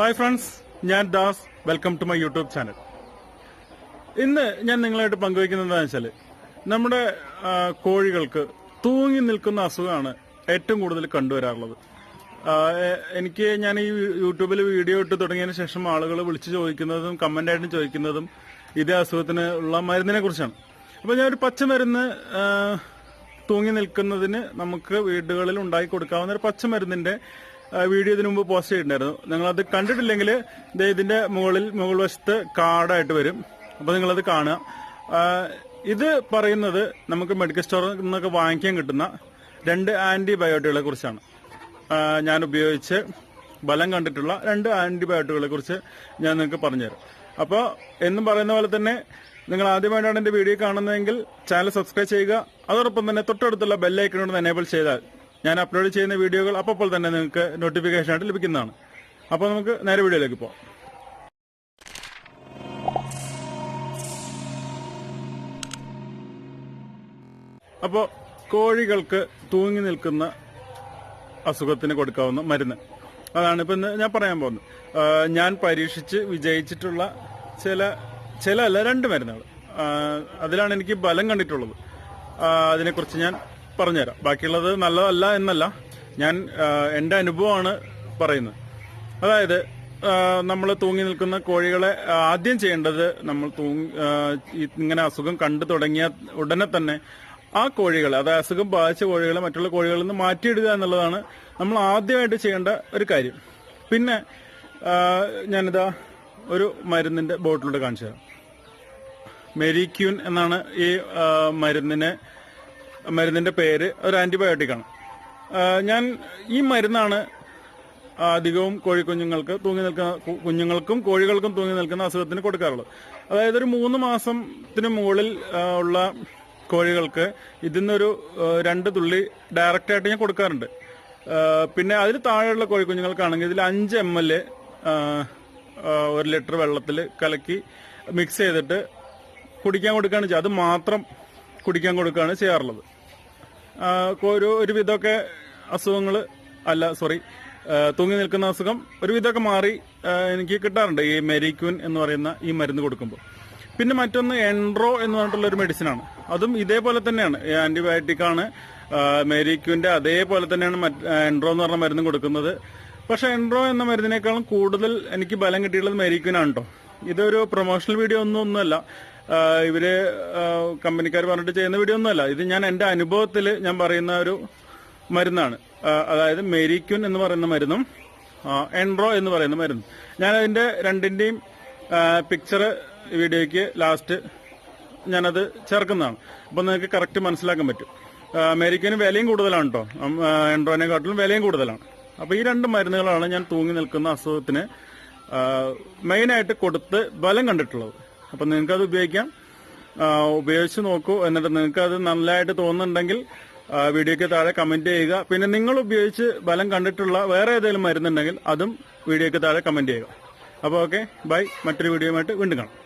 Hi friends ഞാൻ Das. Welcome to my YouTube channel ഇന്ന് ഞാൻ നിങ്ങളായിട്ട് പങ്കുവയ്ക്കുന്നത് എന്താണെന്ന് വെച്ചാൽ നമ്മുടെ കോഴികൾക്ക് തൂങ്ങി നിൽക്കുന്ന അസുഖമാണ് ഏറ്റവും കൂടുതൽ കണ്ടുവരാറുള്ളത്. എനിക്ക് ഞാൻ ഈ യൂട്യൂബിൽ വീഡിയോ ഇട്ട് തുടങ്ങിയതിന് ശേഷം ആളുകൾ വിളിച്ചു ചോദിക്കുന്നതും കമന്റ് ആയിട്ട് ചോദിക്കുന്നതും ഇതേ അസുഖത്തിന് ഉള്ള മരുന്നിനെ കുറിച്ചാണ്. അപ്പൊ ഞാൻ ഒരു പച്ചമരുന്ന് തൂങ്ങി നിൽക്കുന്നതിന് നമുക്ക് വീടുകളിൽ ഉണ്ടാക്കി കൊടുക്കാവുന്ന ഒരു പച്ചമരുന്നിന്റെ വീഡിയോ ഇതിനു മുമ്പ് പോസ്റ്റ് ചെയ്തിട്ടുണ്ടായിരുന്നു. നിങ്ങളത് കണ്ടിട്ടില്ലെങ്കിൽ ഇതിന്റെ മുകളിൽ മുകൾ വശത്ത് കാർഡായിട്ട് വരും. അപ്പൊ നിങ്ങളത് കാണുക. ഇത് പറയുന്നത് നമുക്ക് മെഡിക്കൽ സ്റ്റോറിൽ നിന്നൊക്കെ വാങ്ങിക്കാൻ കിട്ടുന്ന രണ്ട് ആന്റിബയോട്ടിക്കുകളെ കുറിച്ചാണ്. ഞാൻ ഉപയോഗിച്ച് ബലം കണ്ടിട്ടുള്ള രണ്ട് ആന്റിബയോട്ടിക്കുകളെ കുറിച്ച് ഞാൻ നിങ്ങൾക്ക് പറഞ്ഞുതരാം. അപ്പോൾ എന്നും പറയുന്ന പോലെ തന്നെ നിങ്ങൾ ആദ്യമായിട്ടാണ് എന്റെ വീഡിയോ കാണുന്നതെങ്കിൽ ചാനൽ സബ്സ്ക്രൈബ് ചെയ്യുക. അതോടൊപ്പം തന്നെ തൊട്ടടുത്തുള്ള ബെല്ലൈക്കനോട് എനേബിൾ ചെയ്താൽ ഞാൻ അപ്ലോഡ് ചെയ്യുന്ന വീഡിയോകൾ അപ്പോൾ തന്നെ നിങ്ങൾക്ക് നോട്ടിഫിക്കേഷൻ ആയിട്ട് ലഭിക്കുന്നതാണ്. അപ്പോൾ നമുക്ക് നേരെ വീഡിയോയിലേക്ക് പോകാം അപ്പോൾ കോഴികൾക്ക് തൂങ്ങി നിൽക്കുന്ന അസുഖത്തിന് കൊടുക്കാവുന്ന മരുന്ന്. അതാണ് ഇപ്പം ഞാൻ പറയാൻ പോകുന്നത്. ഞാൻ പരീക്ഷിച്ച് വിജയിച്ചിട്ടുള്ള ചില ചില അല്ല രണ്ട് മരുന്നുകൾ. അതിലാണ് എനിക്ക് ബലം കണ്ടിട്ടുള്ളത്. അതിനെക്കുറിച്ച് ഞാൻ പറഞ്ഞുതരാം. ബാക്കിയുള്ളത് നല്ലതല്ല എന്നല്ല. ഞാൻ എന്റെ അനുഭവമാണ് പറയുന്നത്. അതായത് നമ്മൾ തൂങ്ങി നിൽക്കുന്ന കോഴികളെ ആദ്യം ചെയ്യേണ്ടത് നമ്മൾ തൂങ്ങി ഇങ്ങനെ അസുഖം കണ്ടു തുടങ്ങിയ ഉടനെ തന്നെ ആ കോഴികളെ അതായത് അസുഖം ബാധിച്ച കോഴികളെ മറ്റുള്ള കോഴികളിൽ നിന്ന് മാറ്റിയിടുക എന്നുള്ളതാണ് നമ്മൾ ആദ്യമായിട്ട് ചെയ്യേണ്ട ഒരു കാര്യം. പിന്നെ ഞാനിതാ ഒരു മരുന്നിന്റെ ബോട്ടിലൂടെ കാണിച്ചു തരാം മെരിക്യൂൻ എന്നാണ് ഈ മരുന്നിന് മരുന്നിന്റെ പേര് ഒരു ആന്റിബയോട്ടിക് ആണ്. ഞാൻ ഈ മരുന്നാണ് അധികവും കോഴിക്കുഞ്ഞുങ്ങൾക്ക് തൂങ്ങി നിൽക്കുന്ന കുഞ്ഞുങ്ങൾക്കും കോഴികൾക്കും തൂങ്ങി നിൽക്കുന്ന അസുഖത്തിന് കൊടുക്കാറുള്ളത്. അതായത് ഒരു മൂന്ന് മാസത്തിന് മുകളിൽ ഉള്ള കോഴികൾക്ക് ഇതിന്നൊരു നിന്നൊരു രണ്ട് തുള്ളി ഡയറക്റ്റ് ആയിട്ട് ഞാൻ കൊടുക്കാറുണ്ട്. പിന്നെ അതിൽ താഴെയുള്ള കോഴിക്കുഞ്ഞുങ്ങൾക്കാണെങ്കിൽ ഇതിൽ അഞ്ച് എം എൽ ഒരു ലിറ്റർ വെള്ളത്തിൽ കലക്കി മിക്സ് ചെയ്തിട്ട് കുടിക്കാൻ കൊടുക്കുകയാണ് ചെയ്യുക. അത് മാത്രം കുടിക്കാൻ കൊടുക്കുകയാണ് ചെയ്യാറുള്ളത്. ഒരു ഒരു വിധമൊക്കെ അസുഖങ്ങൾ അല്ല സോറി തൂങ്ങി നിൽക്കുന്ന അസുഖം ഒരുവിധമൊക്കെ മാറി എനിക്ക് കിട്ടാറുണ്ട്. ഈ മെരിക്യൂൻ എന്ന് പറയുന്ന ഈ മരുന്ന് കൊടുക്കുമ്പോൾ പിന്നെ മറ്റൊന്ന് എൻട്രോ എന്ന് പറഞ്ഞിട്ടുള്ള ഒരു മെഡിസിൻ ആണ് അതും ഇതേപോലെ തന്നെയാണ്. ആന്റിബയോട്ടിക് ആണ്. അതേപോലെ തന്നെയാണ് എൻഡ്രോ എന്ന് പറഞ്ഞ മരുന്ന് കൊടുക്കുന്നത്. പക്ഷെ എൻട്രോ എന്ന മരുന്നിനേക്കാളും കൂടുതൽ എനിക്ക് ബലം കിട്ടിയിട്ടുള്ളത് മെരിക്യൂനാണ് കേട്ടോ ഇതൊരു പ്രൊമോഷണൽ വീഡിയോ ഒന്നും ഒന്നുമല്ല. ഇവർ കമ്പനിക്കാർ പറഞ്ഞിട്ട് ചെയ്യുന്ന വീഡിയോ ഒന്നുമല്ല ഇത് ഞാൻ എന്റെ അനുഭവത്തിൽ ഞാൻ പറയുന്ന ഒരു മരുന്നാണ്. അതായത് മെരിക്യുൻ എന്ന് പറയുന്ന മരുന്നും എൻട്രോ എന്ന് പറയുന്ന മരുന്നും. ഞാൻ അതിന്റെ രണ്ടിന്റെയും പിക്ചർ വീഡിയോയ്ക്ക് ലാസ്റ്റ് ഞാനത് ചേർക്കുന്നതാണ്. അപ്പൊ നിങ്ങൾക്ക് കറക്റ്റ് മനസ്സിലാക്കാൻ പറ്റും. അമേരിക്കന് വിലയും കൂടുതലാണ് കേട്ടോ എൻഡ്രോനെക്കാട്ടിലും വിലയും കൂടുതലാണ്. അപ്പൊ ഈ രണ്ട് മരുന്നുകളാണ് ഞാൻ തൂങ്ങി നിൽക്കുന്ന അസുഖത്തിന് മെയിനായിട്ട് കൊടുത്ത് ബലം കണ്ടിട്ടുള്ളത്. അപ്പൊ നിങ്ങൾക്കത് ഉപയോഗിക്കാം. ഉപയോഗിച്ച് നോക്കൂ. എന്നിട്ട് നിങ്ങൾക്ക് അത് നല്ലതായിട്ട് തോന്നുന്നുണ്ടെങ്കിൽ വീഡിയോയ്ക്ക് താഴെ കമന്റ് ചെയ്യുക. പിന്നെ നിങ്ങൾ ഉപയോഗിച്ച് ബലം കണ്ടിട്ടുള്ള വേറെ ഏതെങ്കിലും മരുന്നുണ്ടെങ്കിൽ അതും വീഡിയോയ്ക്ക് താഴെ കമന്റ് ചെയ്യുക. അപ്പോൾ ഓക്കെ ബൈ മറ്റൊരു വീഡിയോയുമായിട്ട് വീണ്ടും കാണാം.